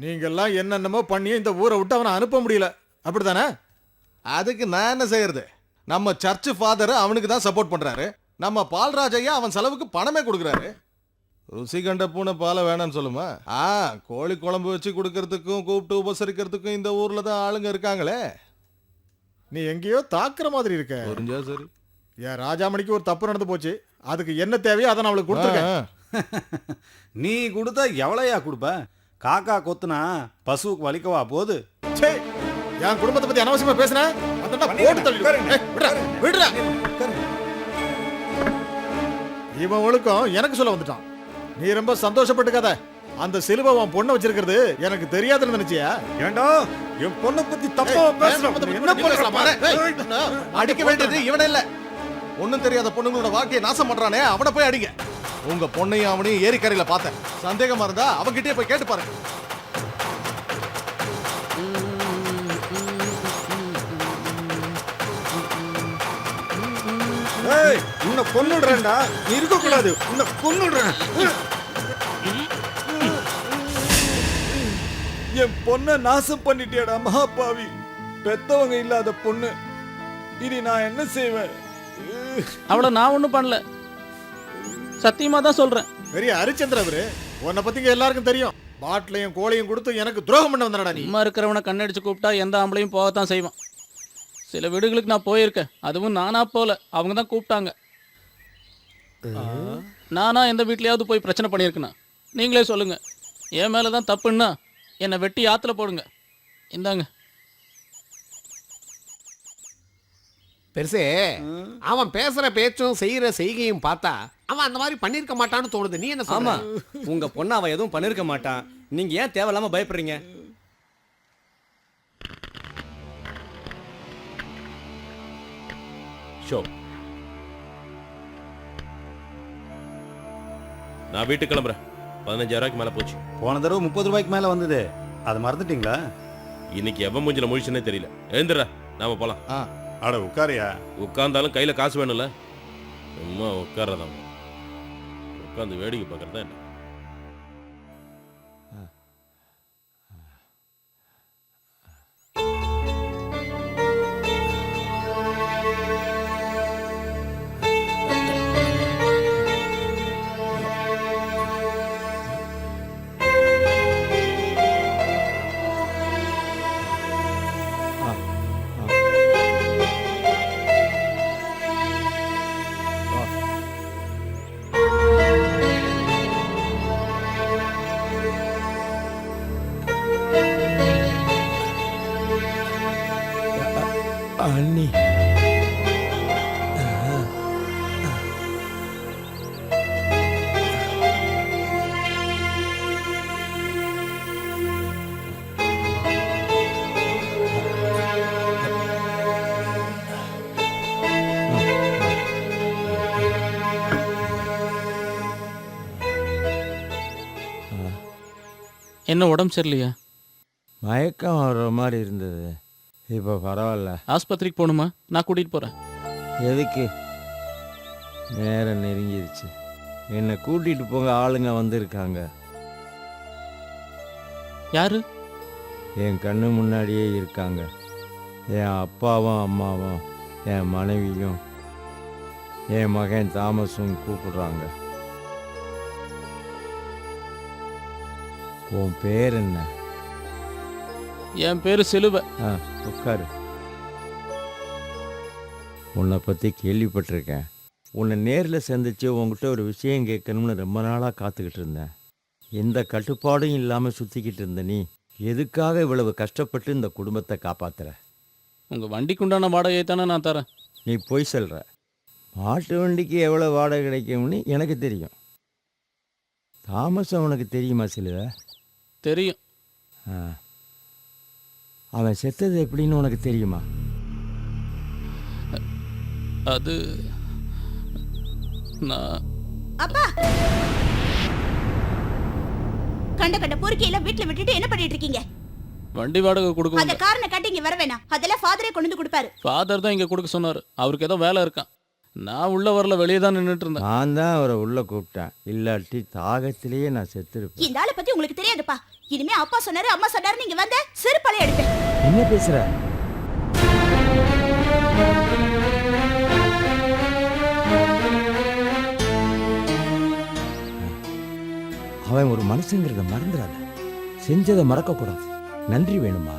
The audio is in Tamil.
நீங்கெல்லாம் என்னென்னமோ பண்ணி இந்த ஊரை விட்டு அவனை அனுப்ப முடியல. அப்படிதானே அதுக்கு நான் என்ன செய்யறது? நம்ம சர்ச் ஃபாதர் அவனுக்கு தான் சப்போர்ட் பண்றாரு. நம்ம பால்ராஜ் ஐயா அவன் செலவுக்கு பணமே கொடுக்குறாரு. ருசி கண்ட பூனை பாலை வேணாம்னு சொல்லுமா? ஆ கோழி குழம்பு வச்சு கொடுக்கறதுக்கும் கூப்பிட்டு உபசரிக்கிறதுக்கும் இந்த ஊர்ல தான் ஆளுங்க இருக்காங்களே. நீ எங்கேயோ தாக்குற மாதிரி இருக்க. புரிஞ்சா சரி. என் ராஜாமணிக்கு ஒரு தப்பு நடந்து போச்சு. அதுக்கு என்ன தேவையோ அதை நான் அவளுக்கு கொடுத்துருக்கேன். நீ கொடுத்தா எவ்வளையா கொடுப்ப? காக்கா கொத்துனா பசுவுக்கு வலிக்கவா போகுது ச்சே, என் குடும்பத்தை பத்தி அனாவசியமா பேசுன? அந்த போட்டு தள்ளி உட்காருங்க. விடுறா. விடுறா. இவன் ஒழுக்கம் எனக்கு சொல்ல வந்துட்டான். நீ ரொம்ப சந்தோஷப்பட்டுக்காத அந்த சிலுவை உன் பொண்ணை வச்சிருக்கிறது எனக்கு தெரியாதுன்னு நினைச்சியா? ஏண்டா என் பொண்ணை பத்தி தப்பா பேசுறேன் என்ன பேசலாமா? அடிக்க வேண்டியது இவன இல்ல. ஒண்ணும் தெரியாத பொண்ணுங்களோட வாழ்க்கையை நாசம் பண்றானே. அவனை போய் அடிங்க. உங்க பொண்ணையும் அவனையும் ஏரிக்கரையில பார்த்தேன். சந்தேகமா இருந்தா அவன்கிட்டயே போய் கேட்டு பாருங்க. ஏய் உன்னை கொன்னுடுறேன்டா. நீ இருக்க கூடாது உன்னை கொன்னுடுறேன். என் பொண்ணை நாசம் பண்ணிட்டியாடா மகாபாவி. பெத்தவங்க இல்லாத பொண்ணு. இனி நான் என்ன செய்வேன்? அவளை நான் ஒன்றும் பண்ணல. சத்தியமா தான் சொல்றேன். பெரிய ஹரிச்சந்திர அவரு. உன்னை பத்திங்க எல்லாருக்கும் தெரியும். பாட்டிலையும் கோழியும் கொடுத்து எனக்கு துரோகம் பண்ண வந்தடா நீ. சும்மா இருக்கிறவனை கண்ணடிச்சு கூப்பிட்டா எந்த ஆம்பளையும் போகத்தான் செய்வான். சில வீடுகளுக்கு நான் போயிருக்கேன். அதுவும் நானா போல. அவங்க தான் கூப்பிட்டாங்க. நானா எந்த வீட்லயாவது போய் பிரச்சனை பண்ணியிருக்கேனா? நீங்களே சொல்லுங்க. என் மேல தான் தப்புன்னா என்னை வெட்டி ஆத்துல போடுங்க. இந்தாங்க. பெருசே அவன் பேசுற பேச்சும் செய்யற செய்கையும் பார்த்தா அவன் அந்த மாதிரி பண்ணிருக்க மாட்டான்னு தோணுது. நீ என்ன ஆமா. சொல்ற உங்க பொண்ணை அவன் எதுவும் பண்ணிருக்க மாட்டான். நீங்க ஏன் தேவையில்லாம பயப்படுறீங்க? ஷோ. நான் வீட்டுக்கு கிளம்புறேன். பதினஞ்சாயிரம் ரூபாய்க்கு மேலே போச்சு. போன தடவை முப்பது ரூபாய்க்கு மேல வந்தது. அதை மறந்துட்டீங்களா? இன்னைக்கு எவன் மூஞ்சில முழிச்சுனே தெரியல. எழுந்துடுறா. நாம போலாம். அட உட்காரியா? உட்காந்தாலும் கையில காசு வேணும்ல. சும்மா உட்கார்றதான் உட்காந்து வேடிக்கை பார்க்குறதா என்ன? அண்ணி என்ன உடம்பு சரியில்லையா? மயக்கம் வர்ற மாதிரி இருந்தது. இப்போ பரவாயில்ல. ஆஸ்பத்திரிக்கு போகணுமா? நான் கூட்டிட்டு போறேன். எதுக்கு? நேரம் நெருங்கிருச்சு. என்னை கூட்டிட்டு போங்க ஆளுங்க வந்திருக்காங்க. யாரு? என் கண்ணு முன்னாடியே இருக்காங்க. என் அப்பாவும் அம்மாவும் என் மனைவியும் என் மகன் தாமஸும் கூப்பிடுறாங்க. உன் பேர் என்ன? என் பேரு சிலுவை. ஆ. உட்காரு. உன்னை பற்றி கேள்விப்பட்டிருக்கேன். உன்னை நேரில் சந்திச்சு உங்ககிட்ட ஒரு விஷயம் கேட்கணும்னு ரொம்ப நாளாக காத்துக்கிட்டு இருந்தேன். எந்த கட்டுப்பாடும் இல்லாமல் சுற்றிக்கிட்டு இருந்த நீ எதுக்காக இவ்வளவு கஷ்டப்பட்டு இந்த குடும்பத்தை காப்பாத்துற? உங்க வண்டிக்கு உண்டான வாடகையை தானே நான் தரேன். நீ பொய் சொல்கிற மாட்டு வண்டிக்கு எவ்வளோ வாடகை கிடைக்கும்னு எனக்கு தெரியும். தாமசம் உனக்கு தெரியுமா சிலுவ? தெரியும். ஆ. அவன் செத்தது எப்படின்னு உனக்கு தெரியுமா? அது நான் அப்பா! கண்ட கண்ட பொறுக்கையில வீட்ல விட்டுட்டு என்ன பண்ணிட்டு இருக்கீங்க வண்டி வாடகை கொடுக்க அந்த காரனை காட்டி இங்க வர வேணாம். அதெல்லாம் ஃபாதரே கொண்டு வந்து கொடுப்பாரு. ஃபாதர் தான் இங்கே கொடுக்க சொன்னார். அவருக்கு ஏதோ வேலை இருக்கான். நான் உள்ள வரல வெளியே தான் நின்றுட்டு இருந்தேன் நான் தான் அவரை உள்ள கூப்பிட்டேன். இல்லாட்டி தாகத்திலேயே நான் செத்துருப்பேன். இந்த ஆளை பத்தி உங்களுக்கு தெரியாதுப்பா. இனிமே அப்பா சொன்னாரு அம்மா சொன்னாரு நீங்க வந்த செருப்பாலே எடுப்பேன். என்ன பேசுற? அவன் ஒரு மனுஷங்கிறத மறந்துடாத செஞ்சதை மறக்கக்கூடாது. நன்றி வேணுமா?